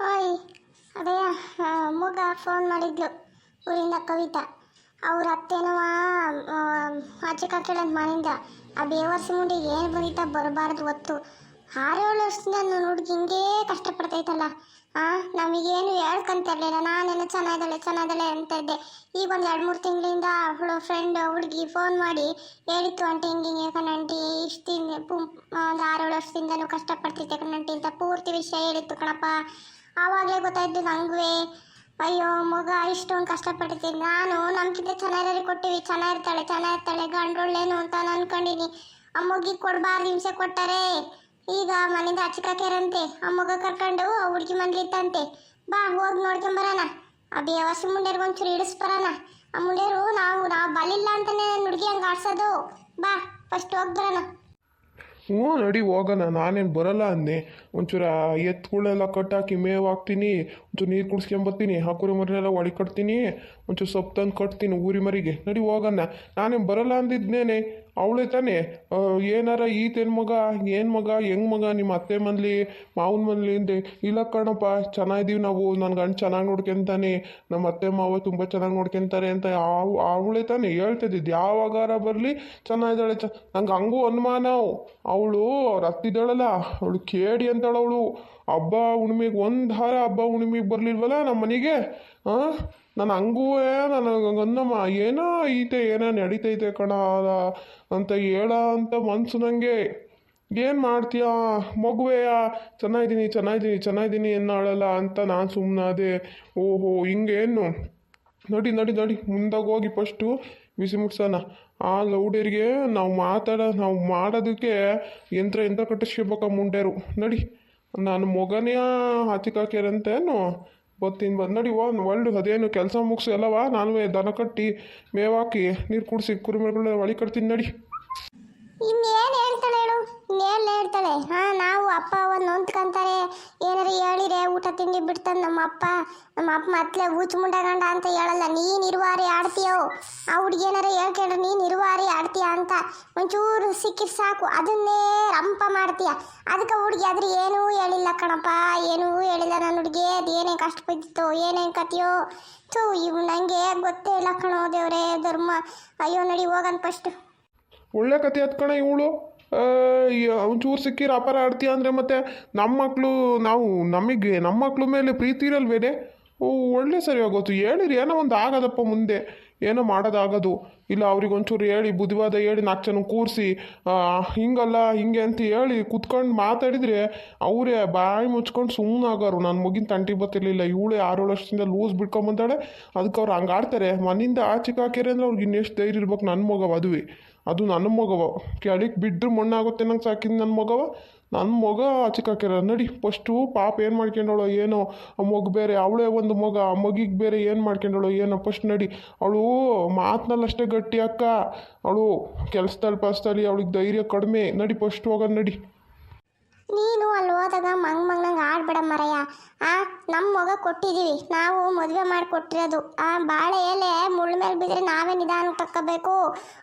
ಓಯ್, ಅದೇ ಮಗ ಫೋನ್ ಮಾಡಿದ್ಲು, ಊರಿಂದ ಕವಿತಾ. ಅವ್ರ ಅತ್ತೆನವ ಆಚೆ ಕಾಕೇಳಂತ ಮನೆಯಿಂದ. ಆ ಬೇವರ್ಸಿ ಮುಂಡಿಗೆ ಏನು ಬಂದಿತ್ತ ಬರಬಾರ್ದು ಹೊತ್ತು ಆರೇಳು ವರ್ಷದಿಂದ ನನ್ನ ಹುಡುಗಿ ಹಿಂಗೆ ಕಷ್ಟಪಡ್ತೈತಲ್ಲ. ಆ, ನಮಗೇನು ಹೇಳಕಂತ ಇರಲಿಲ್ಲ. ನಾನೇನು ಚೆನ್ನಾಗಿದ್ದಾಳೆ ಚೆನ್ನಾಗಿದ್ದಾಳೆ ಅಂತ ಇದ್ದೆ. ಈಗ ಒಂದು ಎರಡು ಮೂರು ತಿಂಗಳಿಂದ ಅವಳು ಫ್ರೆಂಡ್ ಹುಡುಗಿ ಫೋನ್ ಮಾಡಿ ಹೇಳಿತ್ತು, ಆಂಟಿ, ಹಿಂಗೆ ಹಿಂಗೆ ಕಣ್ಣಂಟಿ ಇಷ್ಟು ಪು ಒಂದು ಆರೇಳು ವರ್ಷದಿಂದನೂ ಕಷ್ಟಪಡ್ತಿದ್ದೆ ಕಣಂಟಿ ಅಂತ ಪೂರ್ತಿ ವಿಷಯ ಹೇಳಿತ್ತು ಕಣಪ್ಪ. ಆವಾಗಲೇ ಗೊತ್ತಾಯ್ತು ನಂಗುವೆ ಅಯ್ಯೋ, ಮಗ, ಇಷ್ಟೊಂದು ಕಷ್ಟಪಡ್ತೀನಿ ನಾನು ನಮ್ಗಿಂತ ಚೆನ್ನಾಗಿ ಕೊಟ್ಟಿವಿ. ಚೆನ್ನಾಗಿರ್ತಾಳೆ ಚೆನ್ನಾಗಿರ್ತಾಳೆ ಗಂಡೊಳ್ಳೇನು ಅಂತ ನಾನು ಅನ್ಕೊಂಡಿನಿ. ಅಮ್ಮಗಿಗೆ ಮಗಿಗೆ ಕೊಡಬಾರ್ದು, ಹಿಂಸೆ ಕೊಟ್ಟಾರೆ ಈಗ ಮನೆಯಿಂದ ಹಚ್ಕಾಕ್ಯಾರಂತೆ ಆ ಮಗ ಕರ್ಕೊಂಡು ಹುಡುಗಿ ಮನೇಲಿತ್ತಂತೆ ಬಾ, ಹೋಗಿ ನೋಡ್ಕೊಂಬರೋಣ ಆ ಬೇವಸಿ ಮುಂಡ್ಯರ್ಗೆ ಒಂಚೂರು ಇಡಿಸ್ಬರೋಣ ಆ ಮುಂಡ್ಯರು ನಾವು ನಾವು ಬಲಿಲ್ಲ ಅಂತಾನೆ ಹುಡುಗಿ ಹಂಗೆ ಆಡ್ಸೋದು. ಬಾ ಫಸ್ಟ್ ಹೋಗಿ ಬರೋಣ. ಹ್ಞೂ ನಡಿ, ಹೋಗೋಣ. ನಾನೇನು ಬರಲ್ಲ ಅಂದೆ. ಒಂಚೂರ ಎತ್ತುಗಳನ್ನೆಲ್ಲ ಕಟ್ಟಾಕಿ ಮೇವು ಹಾಕ್ತೀನಿ. ಒಂಚೂರು ನೀರು ಕುಡಿಸ್ಕೊಂಬರ್ತೀನಿ ಹಾಕುರಿ ಮರಿನೆಲ್ಲ ಒಳಗೆ ಕಟ್ತೀನಿ. ಒಂಚೂರು ಸೊಪ್ಪು ತಂದು ಕಟ್ತೀನಿ ಊರಿ ಮರಿಗೆ. ನಡಿ, ಹೋಗೋಣ. ನಾನೇನು ಬರಲ್ಲ ಅಂದಿದ್ನೇನೆ. ಅವಳೇ ತಾನೇ. ಏನಾರ ಈತೇನು ಮಗ, ಏನು ಮಗ, ಹೆಂಗ್ ಮಗ, ನಿಮ್ಮ ಅತ್ತೆ ಮನ್ಲಿ, ಮಾವನ ಮನ್ಲಿ ಅಂದೆ, ಇಲ್ಲ ಕಣಪ್ಪ, ಚೆನ್ನಾಗಿದ್ದೀವಿ ನಾವು ನನ್ನ ಗಂಡ ಚೆನ್ನಾಗಿ ನೋಡ್ಕೊಂತಾನೆ ನಮ್ಮ ಅತ್ತೆ ಮಾವ ತುಂಬ ಚೆನ್ನಾಗಿ ನೋಡ್ಕೊಂತಾರೆ ಅಂತ ಅವ್, ಅವಳೇ ತಾನೇ ಹೇಳ್ತಿದ್ದಿದ್ದು ಯಾವಾಗಾರ ಬರಲಿ ಚೆನ್ನಾಗಿದ್ದಾಳೆ, ಚ, ನಂಗೆ ಹಂಗೂ ಅನುಮಾನ. ಅವಳು ಅವ್ರು ಹತ್ತಿದ್ದಾಳಲ್ಲ ಅವಳು ಕೇಡಿ ಅಂತಾಳು ಅವಳು. ಹಬ್ಬ ಹುಣ್ಣಿಮೆಗೆ, ಒಂದು ಹಾರ ಹಬ್ಬ ಹುಣ್ಣಿಮೆಗೆ ಬರಲಿಲ್ವಲ್ಲ ನಮ್ಮ ಮನೆಗೆ? ಹಾಂ ನಾನು ಹಂಗೂ ಗನ್ನಮ್ಮ ಏನೋ ಐತೆ ಏನೋ ನಡೀತೈತೆ ಕಣ ಅಂತ ಹೇಳ ಅಂತ ಮನ್ಸು ನನಗೆ ಏನು ಮಾಡ್ತೀಯಾ? ಮಗುವೆಯ, ಚೆನ್ನಾಗಿದ್ದೀನಿ ಚೆನ್ನಾಗಿದ್ದೀನಿ ಚೆನ್ನಾಗಿದ್ದೀನಿ ಎನ್ನಾಳಲ್ಲ ಅಂತ ನಾನು ಸುಮ್ಮನಾದೆ ಓಹೋ, ಹಿಂಗೇನು? ನಡಿ ನಡಿ ನಡಿ, ಮುಂದಾಗ ಹೋಗಿ ಫಸ್ಟು ಬಿಸಿ ಮುಟ್ಸೋಣ ಆ ಲೌಡರಿಗೆ ನಾವು ಮಾತಾಡೋ, ನಾವು ಮಾಡೋದಕ್ಕೆ ಯಂತ್ರ ಯಂತ್ರ ಕಟ್ಟಿಸ್ಕೋಬೇಕ ಮುಂಡೇರು. ನಡಿ. ನಾನು ಮೊಗನೇ ಹಚ್ಚಿಕಾಕ್ಯಾರಂತೇನು ಬತ್ತೀನಿ ಬಂದು ಒಂದು ಒಳ್ಳೆ ಅದೇನು ಕೆಲಸ ಮುಗಿಸಿ ಅಲ್ಲವಾ ನಾನು ದನ ಕಟ್ಟಿ ಮೇವಾಕಿ ನೀರು ಕುಡಿಸಿ ಕುರಿಮರಿಗಳನ್ನ ಒಳಿ ಕಟ್ತೀನಿ ನಡಿ. ಇನ್ನೇನು ಹೇಳ್ತಾಳೆ ಹೇಳು? ಇನ್ನೇನು ಹೇಳ್ತಾಳೆ? ಹಾಂ, ನಾವು ಅಪ್ಪ ಅವ್ವ ನೊಂದ್ಕೊಂತಾರೆ. ಏನಾರು ಹೇಳಿರೆ ಊಟ ತಿಂಡಿ ಬಿಡ್ತಾನೆ ನಮ್ಮ ಅಪ್ಪ. ನಮ್ಮ ಅಪ್ಪ ಮತ್ತೆ ಊಚ್ ಮುಂಡಗಂಡ ಅಂತ ಹೇಳಲ್ಲ, ನೀನು ಇರುವಾರಿ ಆಡ್ತೀಯೋ? ಆ ಹುಡುಗಿ ಏನಾರು ಹೇಳ್ಕೊಂಡ್ರೆ, ನೀನು ಇರುವಾರಿ ಆಡ್ತೀಯ? ಅಂತ ಒಂಚೂರು ಸಿಕ್ಕಿದ್ರೆ ಸಾಕು. ಅದನ್ನೇ ರಂಪ ಮಾಡ್ತೀಯ. ಅದಕ್ಕೆ ಹುಡುಗಿ ಆದ್ರೆ ಏನೂ ಹೇಳಿಲ್ಲ ಕಣಪ್ಪ. ಏನೂ ಹೇಳಿಲ್ಲ. ನನ್ನ ಹುಡುಗಿ, ಅದು ಏನೇನು ಕಷ್ಟ ಬಿದ್ದಿತ್ತು ಏನೇನು ಕತೆಯೋ ಥೂ, ಇವು ನನಗೆ ಗೊತ್ತೇ ಇಲ್ಲ ಕಣೋ ದೇವ್ರೇ, ಧರ್ಮ. ಅಯ್ಯೋ, ನಡಿ ಹೋಗನ್ ಫಸ್ಟ್ ಒಳ್ಳೆ ಕತೆ ಹತ್ಕಣ ಇವಳು. ಒಂಚೂರು ಸಿಕ್ಕಿರ ಅಪಾರ ಆಡ್ತೀಯ ಅಂದರೆ ಮತ್ತೆ ನಮ್ಮ ಮಕ್ಕಳು ನಾವು ನಮಗೆ ನಮ್ಮ ಮಕ್ಕಳು ಮೇಲೆ ಪ್ರೀತಿ ಇರಲ್ವೇನೆ? ಓ, ಒಳ್ಳೆ ಸರಿ ಆಗೋತು ಹೇಳಿರಿ, ಏನೋ ಒಂದು ಆಗದಪ್ಪ ಮುಂದೆ. ಏನೋ ಮಾಡೋದಾಗೋದು. ಇಲ್ಲ, ಅವ್ರಿಗೆ ಒಂಚೂರು ಹೇಳಿ, ಬುದ್ಧಿವಾದ ಹೇಳಿ ನಾಲ್ಕು ಜನ ಕೂರಿಸಿ ಹಿಂಗಲ್ಲ, ಹಿಂಗೆ ಅಂತ ಹೇಳಿ ಕುತ್ಕೊಂಡು ಮಾತಾಡಿದರೆ ಅವರೇ ಬಾಯಿ ಮುಚ್ಕೊಂಡು ಸುಮ್ಮನಾಗೋರು ನನ್ನ ಮುಗಿನ ತಂಟಿ ಬರ್ತಿರಲಿಲ್ಲ ಇವಳೇ ಏಳು ವರ್ಷದಿಂದ ಲೂಸ್ ಬಿಡ್ಕೊಂಬಂದಾಳೆ ಅದಕ್ಕೆ ಅವ್ರು ಹಂಗೆ ಆಡ್ತಾರೆ ಮನೆಯಿಂದ ಆಚೆಗೆ ಹಾಕ್ಯಾರೆ ಅಂದ್ರೆ ಅವ್ರಿಗೆ ಇನ್ನೆಷ್ಟು ಧೈರ್ಯ ಇರ್ಬೇಕು ನನ್ನ ಮಗ ಅದುವೆ ಅದು ನನ್ನ ಮಗವ. ಕೆಳಗೆ ಬಿದ್ದರೆ ಮಣ್ಣಾಗುತ್ತೆ ನಂಗೆ ಸಾಕಿದ್ ನನ್ನ ಮಗವ. ನನ್ನ ಮಗ ಹಾಕ್ಯಾರ ನಡಿ. ಫಸ್ಟು ಪಾಪ ಏನು ಮಾಡ್ಕೊಂಡವಳು ಏನೋ, ಆ ಮಗು ಬೇರೆ, ಅವಳೇ ಒಂದು ಮಗ, ಆ ಮಗಿಗೆ ಬೇರೆ ಏನು ಮಾಡ್ಕೊಂಡವಳು ಏನೋ, ಫಸ್ಟ್ ನಡಿ. ಅವಳು ಮಾತಿನಲ್ಲಷ್ಟೇ ಗಟ್ಟಿ ಅಕ್ಕ. ಅವಳು ಕೆಲಸದಲ್ಲಿ ಪಸ್ತಲ್ಲಿ ಅವಳಿಗೆ ಧೈರ್ಯ ಕಡಿಮೆ. ನಡಿ, ಫಸ್ಟ್ ಹೋಗೋದು ನಡಿ. ನೀನು ಅಲ್ಲಿ ಹೋದಾಗ ಮಂಗ್ ಮಂಗ್ನಂಗೆ ಆಡ್ಬೇಡ ಮರಯ್ಯ ಆ ನಮ್ಮ ಮಗ ಕೊಟ್ಟಿದ್ದೀವಿ ನಾವು ಮದುವೆ ಮಾಡಿ ಕೊಟ್ಟಿರೋದು ಆ, ಬಾಳೆ ಎಲೆ ಮುಳ್ಳ ಮೇಲೆ ಬಿದ್ದರೆ ನಾವೇ ನಿಧಾನ ತಕ್ಕೋಬೇಕು.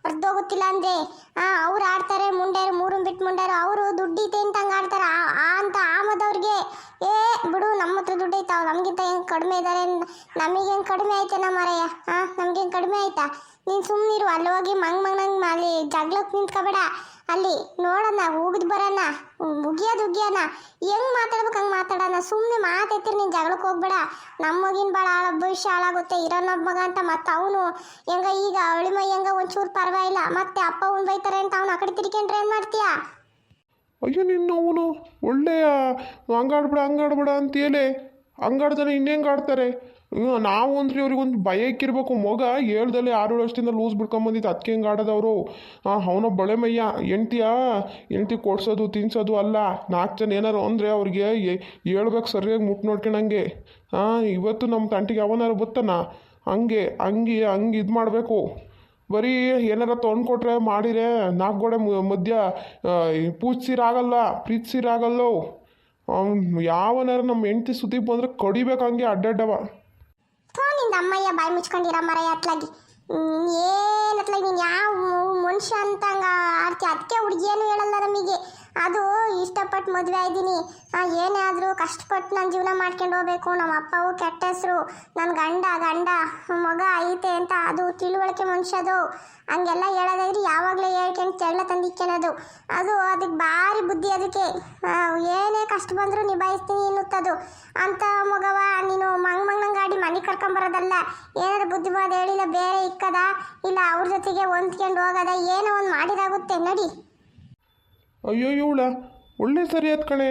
ಅರ್ಧೋಗುತ್ತಿಲ್ಲ ಅಂದರೆ. ಆ, ಅವ್ರು ಆಡ್ತಾರೆ ಮುಂಡ್ಯಾರು ಮೂರು ಬಿಟ್ಟು ಮುಂಡ್ಯಾರು ಅವರು ದುಡ್ಡಿ ಅಂತ ಹಂಗೆ ಆಡ್ತಾರೆ. ಆ ಅಂತ ಆಮದವ್ರಿಗೆ, ಏ, ಬಿಡು, ನಮ್ಮ ಹತ್ರ ದುಡ್ಡು ಐತಾವ ನಮಗಿಂತ ಹೆಂಗೆ ಕಡಿಮೆ ಇದ್ದಾರೆ ನಮಗೇನು ಕಡಿಮೆ ಆಯ್ತೇನ ಮರಯ್ಯ ಹಾಂ ನಮಗೇನು ಕಡಿಮೆ ಆಯ್ತಾ? ನೀನು ಸುಮ್ಮನಿರು ಅಲ್ಲಿ ಹೋಗಿ ಮಂಗ್ ಮಂಗ್ ಅಲ್ಲಿ ಜಗ್ಲಕ್ಕೆ ನಿಂತ್ಕೋಬೇಡ. ಅಲ್ಲಿ ನೋಡೋಣ ಹೋಗಿದ್ ಬರೋಣ, ಮುಗಿಯೋದು ಉಗಿಯೋಣ ಹೆಂಗ್ ಮಾತಾಡ್ಬೇಕು ಹಂಗೆ ಮಾತಾಡೋಣ. ಸುಮ್ಮನೆ ಮಾತೈತಿರಿ, ನೀನು ಜಗಳಕ್ಕೆ ಹೋಗ್ಬೇಡ. ನಮ್ಮ ಮಗಿನ ಭಾಳ ಹಾಳ ಭವಿಷ್ಯ ಹಾಳಾಗುತ್ತೆ. ಇರೋ ನಮ್ಮ ಮಗ ಅಂತ ಮತ್ತೆ ಅವನು. ಹೆಂಗ ಈಗ ಅವಳಿ ಮೈ ಹೆಂಗ ಒಂಚೂರು ಪರವಾಗಿಲ್ಲ. ಮತ್ತೆ ಅಪ್ಪ ಅವ್ನು ಬೈತಾರೆ ಅಂತ ಅವ್ನು ಆ ಕಡೆ ತಿರ್ಕೊಂಡ್ರೆ ಏನು ಮಾಡ್ತೀಯ? ಅಯ್ಯೋ ನಿನ್ನ ಅವನು ಒಳ್ಳೆಯ, ಹಂಗಾಡ್ಬೇಡ ಹಂಗಾಡ್ಬೇಡ ಅಂತೇಳಿ ಹಂಗಾಡ್ದಾನೆ ಇನ್ನೇಂಗೆ ಆಡ್ತಾರೆ. ನಾವು ಅಂದ್ರೆ ಇವ್ರಿಗೊಂದು ಭಯ ಇಕ್ಕಿರ್ಬೇಕು. ಮಗ ಹೇಳ್ದಲ್ಲಿ ಆರು ವರ್ಷದಿಂದ ಲೂಸ್ ಬಿಡ್ಕೊಂಬಂದಿತ್ತು ಅದಕ್ಕೆ ಹೆಂಗೆ ಆಡೋದವರು? ಅವನ ಬಳೆ ಮಯ್ಯ ಎಂಟಿಯ ಎಂಟಿ ಕೊಡ್ಸೋದು, ತಿನ್ಸೋದು ಅಲ್ಲ. ನಾಲ್ಕು ಜನ ಏನಾರು ಅಂದರೆ ಅವ್ರಿಗೆ ಹೇಳ್ಬೇಕು ಸರಿಯಾಗಿ ಮುಟ್ಟು ನೋಡ್ಕೊಂಡಂಗೆ. ಹಾಂ ಇವತ್ತು ನಮ್ಮ ತಂಟಿಗೆ ಅವನಾರು ಬತ್ತಾನ? ಹಂಗೆ ಹಂಗೆ ಹಂಗೆ ಇದು ಮಾಡಬೇಕು. ಬರೀ ಏನಾರ ತೊಗೊಂಡ್ಕೊಟ್ರೆ ಮಾಡಿರೆ ನಾಲ್ಕು ಗೋಡೆ ಮಧ್ಯ ಪೂಜ್ಸಿರಾಗಲ್ಲ, ಪ್ರೀತಿಸಿರಾಗಲ್ಲೋ. ಯಾವನಾರ ನಮ್ಮ ಹೆಂಡತಿ ಸುದ್ದಿ ಬಂದ್ರೆ ಕಡಿಬೇಕು ಹಂಗೆ ಅಡ್ಡಡ್ಡವ. ಥೋ ಅಮ್ಮಯ್ಯ ಬಾಯಿ ಮುಚ್ಕೊಂಡಿರ ಮರಯ್ಯ ಅತ್ಲಾಗಿ. ಏನು ಅತ್ಲಾಗಿ, ನೀನು ಯಾವ ಮನುಷ್ಯ ಅಂತ ಹಂಗ ಆಡ್ತಿ. ಅದಕ್ಕೆ ಹುಡುಗಿಯೇನು ಹೇಳಲ್ಲ ನಮಗೆ. ಅದು ಇಷ್ಟಪಟ್ಟು ಮದುವೆ ಆಗಿದ್ದೀನಿ ಏನೇ ಆದರೂ ಕಷ್ಟಪಟ್ಟು ನಾನು ಜೀವನ ಮಾಡ್ಕೊಂಡು ಹೋಗ್ಬೇಕು. ನಮ್ಮ ಅಪ್ಪವು ಕೆಟ್ಟ ಹೆಸರು. ನನ್ನ ಗಂಡ ಗಂಡ, ಮಗ ಐತೆ ಅಂತ ಅದು ತಿಳುವಳಿಕೆ ಮನುಷ್ಯದು. ಹಂಗೆಲ್ಲ ಹೇಳೋದಾದ್ರೆ ಯಾವಾಗಲೇ ಹೇಳ್ಕೊಂಡು ತೆಳ್ಳ ತಂದಿಕ್ಕೆನದು. ಅದು ಅದಕ್ಕೆ ಭಾರಿ ಬುದ್ಧಿ ಅದಕ್ಕೆ. ಏನೇ ಕಷ್ಟ ಬಂದರೂ ನಿಭಾಯಿಸ್ತೀನಿ ಎನ್ನುತ್ತದು ಅಂತ ಮಗವ, ನೀನು ಮಂಗ್ ಮಂಗ್ ಗಾಡಿ ಮನೆ ಕರ್ಕೊಂಬರೋದಲ್ಲ ಏನಾದ್ರು ಬುದ್ಧಿವಾದ ಹೇಳಿಲ್ಲ, ಬೇರೆ ಇಕ್ಕದ, ಇಲ್ಲ ಅವ್ರ ಜೊತೆಗೆ ಹೊಂದ್ಕೊಂಡು ಹೋಗದ, ಏನೋ ಒಂದು ಮಾಡಿದಾಗುತ್ತೆ. ನಡಿ. ಅಯ್ಯೋ ಇವಳ, ಒಳ್ಳೆ ಸರಿ ಆತ್ ಕಣೆ.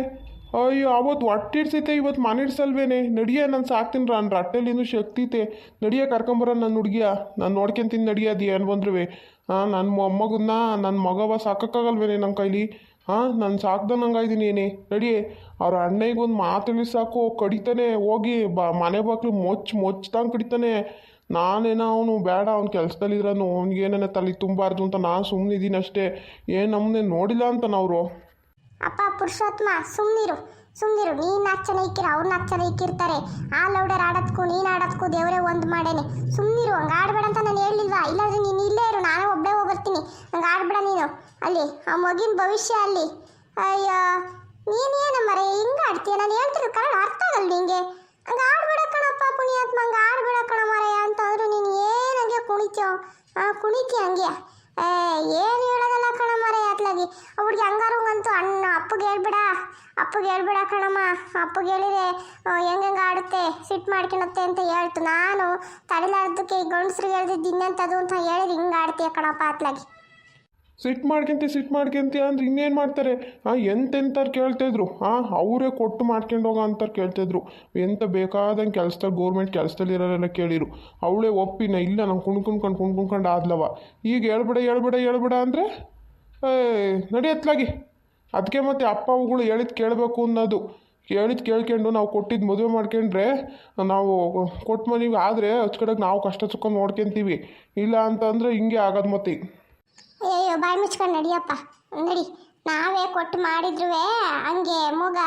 ಅಯ್ಯೋ ಅವತ್ತು ಹೊಟ್ಟಿಡ್ಸೈತೆ ಇವತ್ತು ಮನಿಡ್ಸಲ್ವೇನೆ. ನಡಿಯ, ನಾನು ಸಾಕ್ತೀನಿ ನನ್ನ ಶಕ್ತಿ ಐತೆ ನಡಿಯ ಕರ್ಕೊಂಬರ ನನ್ನ ಹುಡುಗಿಯ. ನಾನು ನೋಡ್ಕೊಂತೀನಿ ನಡಿಯೋದು ಏನು ಬಂದ್ರುವೆ? ಹಾಂ ನನ್ನ ಮೊಮ್ಮಗನ್ನ ನನ್ನ ಮಗವ ಸಾಕಕ್ಕಾಗಲ್ವೇನೆ ನಮ್ಮ ಕೈಲಿ? ಹಾಂ ನಾನು ಸಾಕ್ದಂಗೆ ಏನೇ ನಡಿಯೇ, ಅವ್ರ ಅಣ್ಣಗೆ ಒಂದು ಮಾತಲ್ಲಿ ಸಾಕು ಕಡಿತಾನೆ. ಹೋಗಿ ಬ, ಮನೆ ಬಾಕ್ಲು ಮೊಚ್ಚ ಮೊಚ್ದಂಗೆ ಕಡಿತಾನೆ. ನಾನೇನೋ ಅವನು ಬೇಡ, ಅವ್ನು ಕೆಲಸದಲ್ಲಿದ್ರನು ಅವ್ನಿಗೆ ಏನೇನೋ ತಲೆ ತುಂಬಾರ್ದು ಅಂತ ನಾನು ಸುಮ್ಮನಿದ್ದೀನಿ ಅಷ್ಟೇ. ಏನು ನಮ್ಮನ್ನ ನೋಡಿಲ್ಲ ಅಂತನವರು ಅಪ್ಪ, ಪುರುಷೋತ್ತಮ ಸುಮ್ಮನಿರು ಸುಮ್ಮನಿರು ನೀನು ನಾಲ್ಕು ಜನ ಇಕ್ಕಿರ, ಅವ್ರು ನಾಲ್ಕು ಜನ ಇಕ್ಕಿರ್ತಾರೆ. ಆ ಲೌಡರ್ ಆಡೋದಕ್ಕೂ ನೀನು ಆಡೋದಕ್ಕೂ ದೇವರೇ ಒಂದು ಮಾಡೇನೆ. ಸುಮ್ಮನಿರು ಹಂಗೆ ಆಡಬೇಡ ಅಂತ ನಾನು ಹೇಳಿಲ್ವಾ ಇಲ್ಲಾಂದ್ರೆ ನೀನು ಇಲ್ಲೇ ಇರು, ನಾನೇ ಒಬ್ಬಳೇ ಹೋಗ್ಬರ್ತೀನಿ. ಹಂಗೆ ಆಡಬೇಡ ನೀನು. ಅಲ್ಲಿ, ಆ ಮಗಿನ ಭವಿಷ್ಯ ಅಲ್ಲಿ. ಅಯ್ಯೋ ನೀನೇನ ಮರೆ, ಹಿಂಗೆ ಆಡ್ತೀಯ? ನಾನು ಹೇಳ್ತಿರೋ ಕಾರಣ ಅರ್ಥ ಆಗಲ್ಲ ನಿಂಗೆ. ಹಂಗೆ ಆಡ್ಬೇಡ ಕಣಪ್ಪ ಮಂಗ ಆಡ್ಬೇಡ ಕಣ ಮರೆ ಅಂತಂದ್ರು ನೀನು ಏನು ಹಂಗೆ ಕುಣಿತೀಯೋ? ಆ, ಕುಣಿತಿ ಹಂಗೆ. ಏನು ಹೇಳೋದಲ್ಲ ಕಣ ಮಾರಯ್ಯ ಅತ್ಲಾಗಿ. ಹಂಗಾರು ಅಂತೂ ಅಣ್ಣ, ಅಪ್ಪಗೆ ಹೇಳ್ಬಿಡ. ಅಪ್ಪಗೆ ಹೇಳ್ಬಿಡ ಕಣಮ್ಮ. ಅಪ್ಪಗೆ ಹೇಳಿದ್ರೆ ಹೆಂಗೆ ಆಡುತ್ತೆ, ಸಿಟ್ಟು ಮಾಡ್ಕೊಳತ್ತೆ ಅಂತ ಹೇಳ್ತು. ನಾನು ತಡೆಲಾರ್ದಕ್ಕೆ ಗಂಡಸ್ರಿಗೆ ಹೇಳ್ದಿದ್ದು ದಿನಂತದು ಅಂತ ಹೇಳಿದ್ರೆ ಹಿಂಗೆ ಆಡ್ತೀಯ ಕಣಪ್ಪ ಅತ್ಲಾಗಿ. ಸಿಟ್ಟು ಮಾಡ್ಕೊಂತಿ ಸಿಟ್ಟು ಮಾಡ್ಕೊಂತಿ ಅಂದ್ರೆ ಇನ್ನೇನು ಮಾಡ್ತಾರೆ? ಹಾಂ ಎಂತೆಂಥವ್ರು ಕೇಳ್ತಾಯಿದ್ರು ಹಾಂ ಅವರೇ ಕೊಟ್ಟು ಮಾಡ್ಕೊಂಡು ಹೋಗೋ ಅಂತಾರೆ ಕೇಳ್ತಾಯಿದ್ರು ಎಂತ ಬೇಕಾದಂಗೆ ಕೆಲಸದಲ್ಲಿ ಗೋರ್ಮೆಂಟ್ ಕೆಲಸದಲ್ಲಿ ಇರೋರೆಲ್ಲ ಕೇಳಿರು. ಅವಳೇ ಒಪ್ಪಿನ, ಇಲ್ಲ ನಂಗೆ ಕುಣ್ಕೊಂಡ್ಕೊಂಡು ಕುಣ್ಕೊಂಡ್ಕೊಂಡು ಕುಣ್ ಕುಣ್ಕೊಂಡು ಆದ್ಲವ. ಈಗ ಹೇಳ್ಬಿಡ ಹೇಳ್ಬಿಡ ಹೇಳ್ಬಿಡ ಅಂದರೆ ನಡೆಯತ್ಲಾಗಿ ಅದಕ್ಕೆ ಮತ್ತೆ ಅಪ್ಪ ಅವುಗಳು ಹೇಳಿದ್ ಕೇಳಬೇಕು ಅನ್ನೋದು. ಹೇಳಿದ್ ಕೇಳ್ಕೊಂಡು ನಾವು ಕೊಟ್ಟಿದ್ದು ಮದುವೆ ಮಾಡ್ಕೊಂಡ್ರೆ, ನಾವು ಕೊಟ್ಟು ಮನೆಗೆ ಆದರೆ ಹಚ್ಕಡೆಗೆ ನಾವು ಕಷ್ಟ ಸುಖ ನೋಡ್ಕೊಂತೀವಿ. ಇಲ್ಲ ಅಂತಂದರೆ ಹಿಂಗೆ ಆಗೋದು ಮತ್ತೆ. ಅಯ್ಯೋ ಬಾಯಿ ಮುಚ್ಕೊಂಡು ನಡಿಯಪ್ಪ. ನಡಿ, ನಾವೇ ಕೊಟ್ಟು ಮಾಡಿದ್ರು ಹಂಗೆ ಮಗ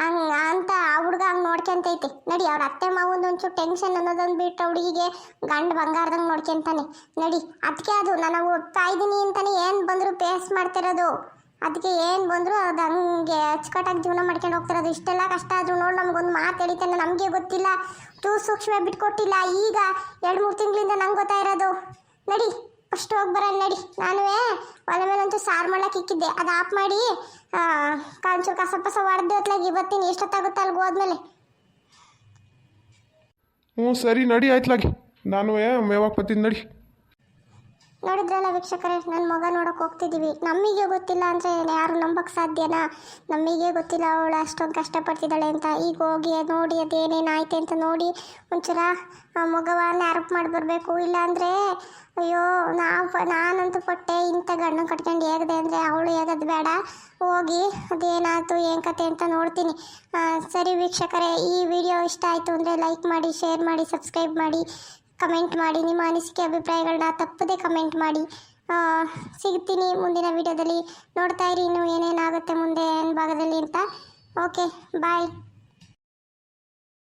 ಹಂಗ ಅಂತ ಆ ಹುಡುಗ ಹಂಗೆ ನೋಡ್ಕೊಂತೈತಿ. ನಡಿ, ಅವ್ರ ಅತ್ತೆ ಮಾವಂದು ಒಂಚೂರು ಟೆನ್ಷನ್ ಅನ್ನೋದೊಂದು ಬಿಟ್ಟು ಹುಡುಗಿಗೆ ಗಂಡ ಬಂಗಾರದಂಗೆ ನೋಡ್ಕೊಂತಾನೆ. ನಡಿ ಅದಕ್ಕೆ ಅದು ನಾನು ಒಪ್ತಾ ಇದ್ದೀನಿ ಅಂತಾನೆ ಏನು ಬಂದರೂ ಪೇಸ್ ಮಾಡ್ತಿರೋದು? ಅದಕ್ಕೆ ಏನು ಬಂದರೂ ಅದು ಹಂಗೆ ಅಚ್ಚುಕಟ್ಟಾಗಿ ಜೀವನ ಮಾಡ್ಕೊಂಡು ಹೋಗ್ತಿರೋದು? ಇಷ್ಟೆಲ್ಲ ಕಷ್ಟ ಆದರೂ ನೋಡಿ ನಮಗೊಂದು ಮಾತು ಹೇಳಿತಾನೆ, ನಮಗೆ ಗೊತ್ತಿಲ್ಲ. ತೂ ಸೂಕ್ಷ್ಮ ಬಿಟ್ಕೊಟ್ಟಿಲ್ಲ. ಈಗ ಎರಡು ಮೂರು ತಿಂಗಳಿಂದ ನಂಗೆ ಗೊತ್ತಾಯಿರೋದು ನಡಿ. ಫಸ್ಟ್ ಹೋಗಿ ನಡಿ. ನಾನು ಒಲೆ ಮೇಲಂತೂ ಸಾರು ಮಾಡಕ್ಕೆ ಇಕ್ಕಿದ್ದೆ. ಅದು ಆಫ್ ಮಾಡಿ ಕಾಂಚೂರು ಕಸ ಪಸ ಹೊಡೆದು ಹೊತ್ಲಾಗಿ ಬರ್ತೀನಿ ಎಷ್ಟೊತ್ತಾಗುತ್ತೆ ಅಲ್ಲಿಗೆ ಹೋದ್ಮೇಲೆ. ಹ್ಞೂ ಸರಿ ನಡಿ ಆಯ್ತಲಾಗಿ ನಾನು ಮೇವಾಗ ಬತ್ತೀನಿ ನಡಿ. ನೋಡಿದ್ರಲ್ಲ ವೀಕ್ಷಕರೇ ನನ್ನ ಮಗ ನೋಡೋಕೆ ಹೋಗ್ತಿದ್ದೀವಿ ನಮಗೆ ಗೊತ್ತಿಲ್ಲ ಅಂದರೆ ಯಾರು ನಂಬಕ್ಕೆ ಸಾಧ್ಯನಾ? ನಮಗೆ ಗೊತ್ತಿಲ್ಲ ಅವಳು ಅಷ್ಟೊಂದು ಕಷ್ಟಪಡ್ತಿದ್ದಾಳೆ ಅಂತ. ಈಗ ಹೋಗಿ ನೋಡಿ ಅದೇನೇನು ಆಯ್ತು ಅಂತ ನೋಡಿ ಒಂಚೂರ ಮಗವನ್ನ ಅರ್ಪ್ ಮಾಡಿ ಬರಬೇಕು. ಇಲ್ಲಾಂದರೆ ಅಯ್ಯೋ, ನಾವು ನಾನಂತೂ ಪಟ್ಟೆ ಇಂಥ ಗಣ್ಣ ಕಟ್ಕೊಂಡು ಹೇಗದೆ ಅಂದರೆ ಅವಳು ಹೇಗದು ಬೇಡ. ಹೋಗಿ ಅದೇನಾಯ್ತು ಏನು ಕತೆ ಅಂತ ನೋಡ್ತೀನಿ. ಸರಿ ವೀಕ್ಷಕರೇ, ಈ ವಿಡಿಯೋ ಇಷ್ಟ ಆಯಿತು ಅಂದರೆ ಲೈಕ್ ಮಾಡಿ, ಶೇರ್ ಮಾಡಿ, ಸಬ್ಸ್ಕ್ರೈಬ್ ಮಾಡಿ. ಕಮೆಂಟ್ ಮಾಡಿ, ನಿಮ್ಮ ಅನಿಸಿಕೆ ಅಭಿಪ್ರಾಯಗಳನ್ನ ತಪ್ಪದೇ ಕಮೆಂಟ್ ಮಾಡಿ. ಸಿಗ್ತೀನಿ ಮುಂದಿನ ವಿಡಿಯೋದಲ್ಲಿ ನೋಡ್ತಾ ಇರಿ, ಇನ್ನು ಏನೇನಾಗುತ್ತೆ ಮುಂದೆ ಭಾಗದಲ್ಲಿ ಅಂತ. Okay bye